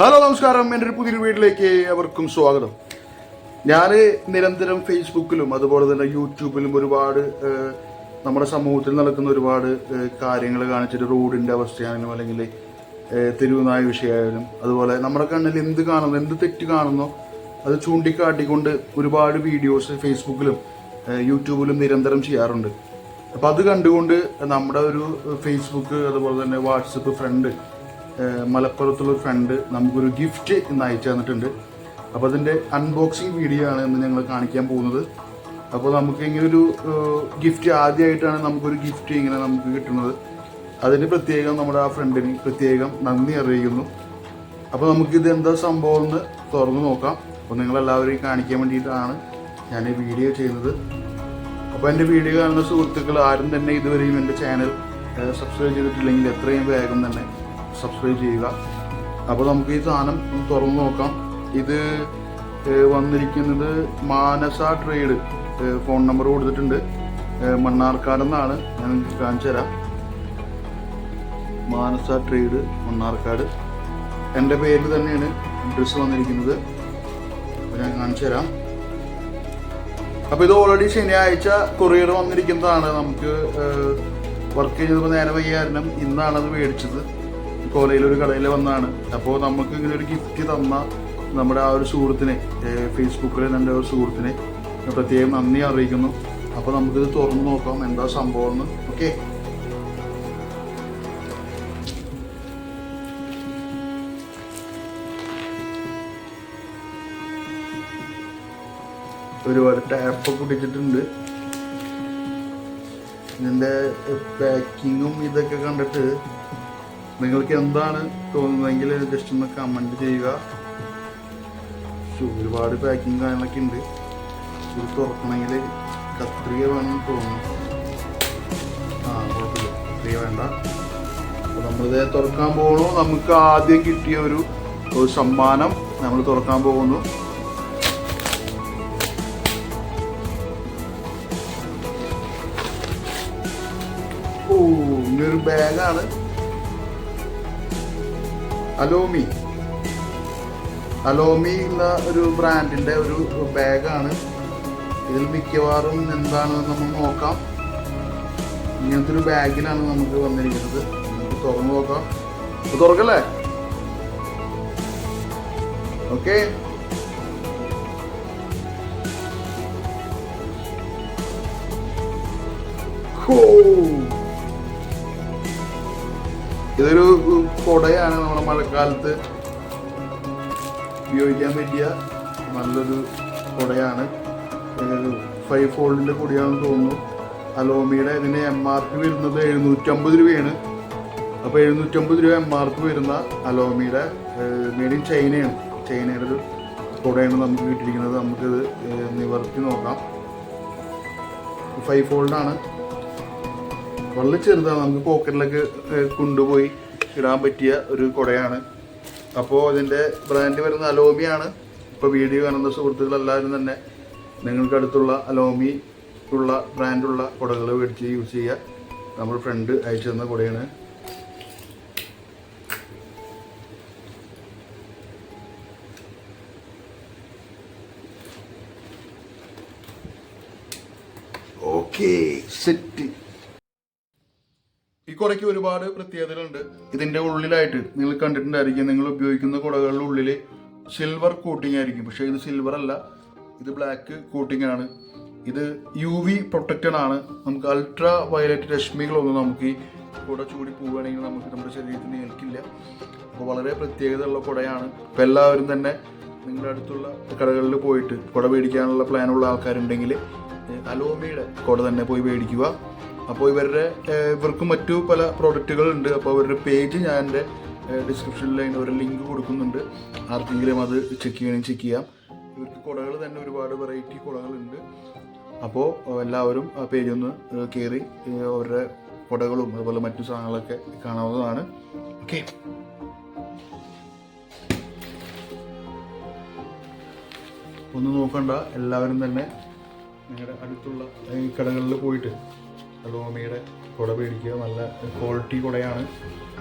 Hello നമസ്കാരം. എന്റെ ഒരു പുതിയൊരു വീട്ടിലേക്ക് അവർക്കും സ്വാഗതം. ഞാൻ നിരന്തരം ഫേസ്ബുക്കിലും അതുപോലെ തന്നെ യൂട്യൂബിലും ഒരുപാട് നമ്മുടെ സമൂഹത്തിൽ നടക്കുന്ന ഒരുപാട് കാര്യങ്ങൾ കാണിച്ചിട്ട് റോഡിന്റെ അവസ്ഥയാണെങ്കിലും അല്ലെങ്കിൽ തെരുവുനായ വിഷയമായാലും അതുപോലെ നമ്മുടെ കണ്ണിൽ എന്ത് കാണുന്നു എന്ത് തെറ്റ് കാണുന്നോ അത് ചൂണ്ടിക്കാട്ടിക്കൊണ്ട് ഒരുപാട് വീഡിയോസ് ഫേസ്ബുക്കിലും യൂട്യൂബിലും നിരന്തരം ചെയ്യാറുണ്ട്. അപ്പം അത് കണ്ടുകൊണ്ട് നമ്മുടെ ഒരു ഫേസ്ബുക്ക് അതുപോലെ തന്നെ വാട്സപ്പ് ഫ്രണ്ട് മലപ്പുറത്തുള്ള ഒരു ഫ്രണ്ട് നമുക്കൊരു ഗിഫ്റ്റ് ഇന്ന് അയച്ചു തന്നിട്ടുണ്ട്. അപ്പോൾ അതിന്റെ അൺബോക്സിങ് വീഡിയോ ആണ് ഇന്ന് ഞങ്ങൾ കാണിക്കാൻ പോകുന്നത്. അപ്പോൾ നമുക്ക് ഇങ്ങനെ ഒരു ഗിഫ്റ്റ് ആദ്യമായിട്ടാണ് നമുക്കൊരു ഗിഫ്റ്റ് ഇങ്ങനെ നമുക്ക് കിട്ടുന്നത്. അതിന് പ്രത്യേകം നമ്മുടെ ആ ഫ്രണ്ടിന് പ്രത്യേകം നന്ദി അറിയിക്കുന്നു. അപ്പോൾ നമുക്കിത് എന്താ സംഭവം എന്ന് തുറന്നു നോക്കാം. അപ്പോൾ നിങ്ങളെല്ലാവരെയും കാണിക്കാൻ വേണ്ടിയിട്ടാണ് ഞാൻ ഈ വീഡിയോ ചെയ്യുന്നത്. അപ്പോൾ എന്റെ വീഡിയോ കാണുന്ന സുഹൃത്തുക്കൾ ആരും തന്നെ ഇതുവരെയും എന്റെ ചാനൽ സബ്സ്ക്രൈബ് ചെയ്തിട്ടില്ലെങ്കിൽ എത്രയും വേഗം തന്നെ സബ്സ്ക്രൈബ് ചെയ്യുക. അപ്പോൾ നമുക്ക് ഈ സാധനം ഒന്ന് തുറന്ന് നോക്കാം. ഇത് വന്നിരിക്കുന്നത് മാനസ ട്രേഡ് ഫോൺ നമ്പർ കൊടുത്തിട്ടുണ്ട്. മണ്ണാർക്കാടെന്നാണ് ഞാൻ കാണിച്ചു തരാം. മാനസ ട്രേഡ് മണ്ണാർക്കാട്. എന്റെ പേരിൽ തന്നെയാണ് ഡ്രസ്സ് വന്നിരിക്കുന്നത്. ഞാൻ കാണിച്ചു തരാം. അപ്പോൾ ഇത് ഓൾറെഡി ശനിയാഴ്ച കൊറിയർ വന്നിരിക്കുന്നതാണ്. നമുക്ക് വർക്ക് ചെയ്തപ്പോൾ നേരെ വയ്യ കാരണം ഇന്നാണ് അത് മേടിച്ചത്. കോലയിൽ ഒരു കടയിൽ വന്നാണ് അപ്പോൾ നമുക്ക് ഇങ്ങനെ ഒരു ഗിഫ്റ്റ് തന്ന നമ്മുടെ ആ ഒരു സുഹൃത്തിനെ ഫേസ്ബുക്കിലെ എന്റെ ഒരു സുഹൃത്തിനെ പ്രത്യേകം നന്ദി അറിയിക്കുന്നു. അപ്പോൾ നമുക്കിത് തുറന്നു നോക്കാം എന്താ സംഭവം എന്ന് ഓക്കെ? ഒരുപാട് ടാപ്പ് കുടിച്ചിട്ടുണ്ട്. ഇതിന്റെ പാക്കിങ്ങും ഇതൊക്കെ കണ്ടിട്ട് നിങ്ങൾക്ക് എന്താണ് തോന്നുന്നതെങ്കിൽ ജസ്റ്റ് ഒന്ന് കമന്റ് ചെയ്യുക. ഒരുപാട് പാക്കിങ് കാര്യങ്ങളൊക്കെ ഉണ്ട്. ഇത് തുറക്കണമെങ്കിൽ കത്രിക വേണമെന്ന് തോന്നുന്നു. ആ കുഴപ്പമില്ല. കത്രിക വേണ്ട. അപ്പോൾ നമ്മളിത് തുറക്കാൻ പോകണു നമുക്ക് ആദ്യം കിട്ടിയ ഒരു ഒരു സമ്മാനം നമ്മൾ തുറക്കാൻ പോകുന്നു. ഓ ഇങ്ങനൊരു ബാഗാണ് അലോമി. അലോമി എന്ന ഒരു ബ്രാൻഡിന്റെ ഒരു ബാഗാണ്. ഇതിൽ മിക്കവാറും എന്താണെന്ന് നമ്മൾ നോക്കാം. ഇങ്ങനത്തെ ഒരു ബാഗിലാണ് നമുക്ക് വന്നിരിക്കുന്നത്. നമുക്ക് തുറന്നു നോക്കാം. തുറക്കല്ലേ? ഓക്കെ. ഇതൊരു കുടയാണ് നമ്മുടെ മഴക്കാലത്ത് ഉപയോഗിക്കാൻ പറ്റിയ നല്ലൊരു കുടയാണ്. ഫൈവ് ഫോൾഡിന്റെ കുടിയാണെന്ന് തോന്നുന്നു. അലോമിയുടെ ഇതിന് എം ആർ പി വരുന്നത് എഴുന്നൂറ്റമ്പത് രൂപയാണ്. അപ്പോൾ എഴുന്നൂറ്റമ്പത് രൂപ എം ആർ പി വരുന്ന അലോമിയുടെ ഇൻ ചൈനയാണ് ചൈനയുടെ ഒരു കുടയാണ് നമുക്ക് കിട്ടിയിരിക്കുന്നത്. നമുക്കിത് നിവർത്തി നോക്കാം. ഫൈവ് ഫോൾഡാണ് വളരെ ചെറുതാണ്. നമുക്ക് പോക്കറ്റിലൊക്കെ കൊണ്ടുപോയി ഇടാൻ പറ്റിയ ഒരു കുടയാണ്. അപ്പോൾ ഇതിന്റെ ബ്രാൻഡ് വരുന്ന അലോമിയാണ്. ഇപ്പോൾ വീഡിയോ കാണുന്ന സുഹൃത്തുക്കളെല്ലാവരും തന്നെ നിങ്ങൾക്ക് അടുത്തുള്ള അലോമി ഉള്ള ബ്രാൻഡുള്ള കുടകൾ മേടിച്ച് യൂസ് ചെയ്യുക. നമ്മൾ ഫ്രണ്ട് അയച്ചു തന്ന കുടയാണ്. ഓക്കെ സെറ്റ് കുടയ്ക്ക് ഒരുപാട് പ്രത്യേകതകളുണ്ട്. ഇതിന്റെ ഉള്ളിലായിട്ട് നിങ്ങൾ കണ്ടിട്ടുണ്ടായിരിക്കും നിങ്ങൾ ഉപയോഗിക്കുന്ന കുടകളുടെ ഉള്ളിൽ സിൽവർ കോട്ടിംഗ് ആയിരിക്കും. പക്ഷേ ഇത് സിൽവർ അല്ല ഇത് ബ്ലാക്ക് കോട്ടിംഗ് ആണ്. ഇത് യു വി പ്രൊട്ടക്റ്റഡ് ആണ്. നമുക്ക് അൾട്രാ വയലറ്റ് രശ്മികളൊന്നും നമുക്ക് ഈ കുട ചൂടി പോവുകയാണെങ്കിൽ നമുക്ക് നമ്മുടെ ശരീരത്തിന് ഏൽക്കില്ല. അപ്പോൾ വളരെ പ്രത്യേകതയുള്ള കുടയാണ്. അപ്പോൾ എല്ലാവരും തന്നെ നിങ്ങളുടെ അടുത്തുള്ള കടകളിൽ പോയിട്ട് കുട മേടിക്കാനുള്ള പ്ലാനുള്ള ആൾക്കാരുണ്ടെങ്കിൽ അലോമിയുടെ കുട തന്നെ പോയി മേടിക്കുക. അപ്പോൾ ഇവരുടെ ഇവർക്ക് മറ്റു പല പ്രോഡക്റ്റുകളുണ്ട്. അപ്പോൾ അവരുടെ പേജ് ഞാൻ എന്റെ ഡിസ്ക്രിപ്ഷനിൽ അതിന്റെ ഒരു ലിങ്ക് കൊടുക്കുന്നുണ്ട്. ആർക്കെങ്കിലും അത് ചെക്ക് ചെയ്യണമെങ്കിൽ ചെക്ക് ചെയ്യാം. ഇവർക്ക് കുടകൾ തന്നെ ഒരുപാട് വെറൈറ്റി കുടകളുണ്ട്. അപ്പോൾ എല്ലാവരും ആ പേജ് ഒന്ന് കയറി അവരുടെ കുടകളും അതുപോലെ മറ്റു സാധനങ്ങളൊക്കെ കാണാവുന്നതാണ്. ഓക്കെ ഒന്ന് നോക്കണ്ട എല്ലാവരും തന്നെ നിങ്ങളുടെ അടുത്തുള്ള കടകളിൽ പോയിട്ട്. അലോമയുടെ കുട മേടിക്കുക നല്ല ക്വാളിറ്റി കുടയാണ്.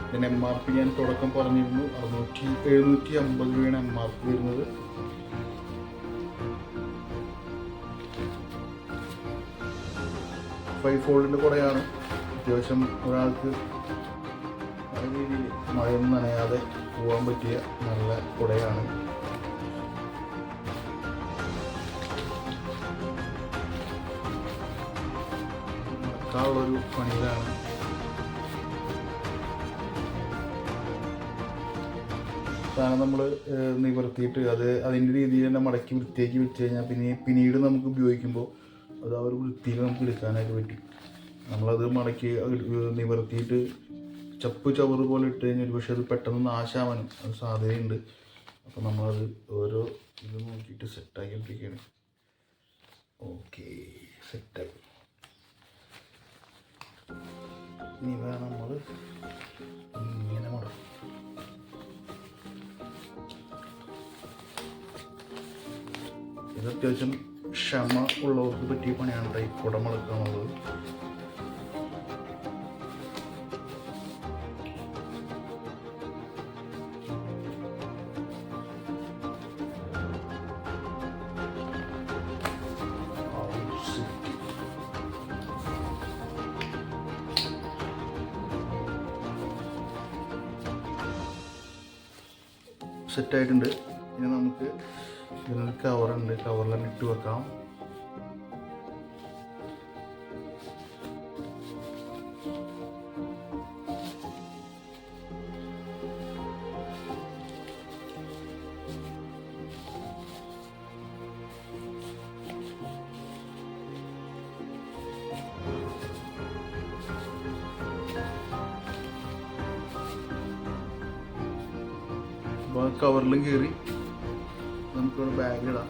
ഇതിന് എം ആർ പി ഞാൻ തുടക്കം പറഞ്ഞിരുന്നു. അറുന്നൂറ്റി എഴുന്നൂറ്റി അമ്പത് രൂപയാണ് എം ആർ പി വരുന്നത്. ഫൈവ് ഫോൾഡിന്റെ കുടയാണ്. അത്യാവശ്യം ഒരാൾക്ക് മഴയൊന്നും നനയാതെ പോകാൻ പറ്റിയ നല്ല കുടയാണ്. നടക്കാനുള്ളൊരു പണിയിലാണ് സാധനം നമ്മൾ നിവർത്തിയിട്ട് അത് അതിന്റെ രീതിയിൽ തന്നെ മടക്കി വൃത്തിയാക്കി വെച്ച് കഴിഞ്ഞാൽ പിന്നെ പിന്നീട് നമുക്ക് ഉപയോഗിക്കുമ്പോൾ അത് ആ ഒരു വൃത്തിയിൽ നമുക്ക് എടുക്കാനായിട്ട് പറ്റും. നമ്മളത് മടക്കി നിവർത്തിയിട്ട് ചപ്പ് ചവറ് പോലെ ഇട്ട് കഴിഞ്ഞാൽ പക്ഷേ അത് പെട്ടെന്ന് നാശാവാനും അത് സാധ്യതയുണ്ട്. അപ്പോൾ നമ്മളത് ഓരോ ഇത് നോക്കിയിട്ട് സെറ്റാക്കി എടുപ്പിക്കുകയാണ് ഓക്കെ സെറ്റായി ഇനി വേണം നമ്മൾ ഇങ്ങനെ മുടക്കും. ഇത് അത്യാവശ്യം ക്ഷമ ഉള്ളവർക്ക് പറ്റിയ പണിയാണ് ഈ കുടമെടുക്കുക എന്നുള്ളത് സെറ്റായിട്ടുണ്ട്. ഇനി നമുക്ക് ഇതിനൊരു കവറുണ്ട് കവറിലെല്ലാം ഇട്ട് വെക്കാം. അപ്പോൾ കവറിലും കയറി നമുക്കിവിടെ ഇടാം.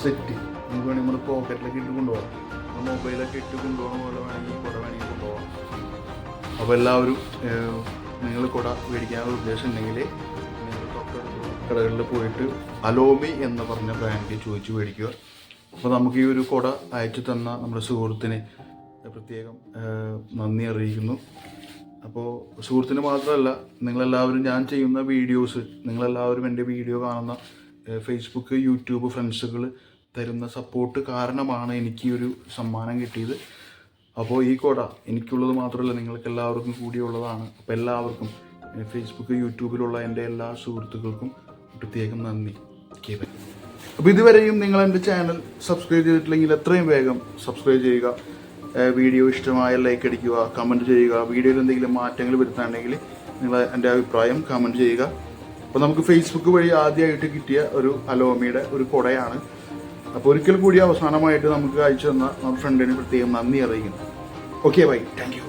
സെറ്റ് നമുക്ക് വേണമെങ്കിൽ നമ്മുടെ പോക്കറ്റിലൊക്കെ ഇട്ട് കൊണ്ടുപോകാം. മൊബൈലൊക്കെ ഇട്ട് കൊണ്ടുപോകണ പോലെ വേണമെങ്കിൽ കുട വേണമെങ്കിൽ കൊണ്ടുപോകാം. അപ്പോൾ എല്ലാവരും നിങ്ങൾ കുട മേടിക്കാനുള്ള ഉദ്ദേശം ഉണ്ടെങ്കിൽ കടകളിൽ പോയിട്ട് അലോമി എന്ന് പറഞ്ഞ ബ്രാൻഡ് ചോദിച്ച് മേടിക്കുക. അപ്പോൾ നമുക്ക് ഈ ഒരു കുട അയച്ചു തന്ന നമ്മുടെ സുഹൃത്തിന് പ്രത്യേകം നന്ദി അറിയിക്കുന്നു. അപ്പോൾ സുഹൃത്തിന് മാത്രമല്ല നിങ്ങളെല്ലാവരും ഞാൻ ചെയ്യുന്ന വീഡിയോസ് നിങ്ങളെല്ലാവരും എന്റെ വീഡിയോ കാണുന്ന ഫേസ്ബുക്ക് യൂട്യൂബ് ഫ്രണ്ട്സുകൾ തരുന്ന സപ്പോർട്ട് കാരണമാണ് എനിക്ക് ഈ ഒരു സമ്മാനം കിട്ടിയത്. അപ്പോൾ ഈ കോട എനിക്കുള്ളത് മാത്രമല്ല നിങ്ങൾക്ക് എല്ലാവർക്കും കൂടിയുള്ളതാണ് അപ്പോൾ എല്ലാവർക്കും ഫേസ്ബുക്ക് യൂട്യൂബിലുള്ള എന്റെ എല്ലാ സുഹൃത്തുക്കൾക്കും പ്രത്യേകം നന്ദി. ഓക്കെ അപ്പോൾ ഇതുവരെയും നിങ്ങൾ എന്റെ ചാനൽ സബ്സ്ക്രൈബ് ചെയ്തിട്ടില്ലെങ്കിൽ എത്രയും വേഗം സബ്സ്ക്രൈബ് ചെയ്യുക. വീഡിയോ ഇഷ്ടമായ ലൈക്ക് അടിക്കുക കമന്റ് ചെയ്യുക. വീഡിയോയിൽ എന്തെങ്കിലും മാറ്റങ്ങൾ വരുത്താണെങ്കിൽ നിങ്ങൾ എന്റെ അഭിപ്രായം കമന്റ് ചെയ്യുക. അപ്പോൾ നമുക്ക് ഫേസ്ബുക്ക് വഴി ആദ്യമായിട്ട് കിട്ടിയ ഒരു അലോമിയുടെ ഒരു കുടയാണ്. അപ്പോൾ ഒരിക്കൽ കൂടി അവസാനമായിട്ട് നമുക്ക് അയച്ചു തന്ന നമ്മുടെ ഫ്രണ്ടിന് പ്രത്യേകം നന്ദി അറിയിക്കുന്നു. Okay bye thank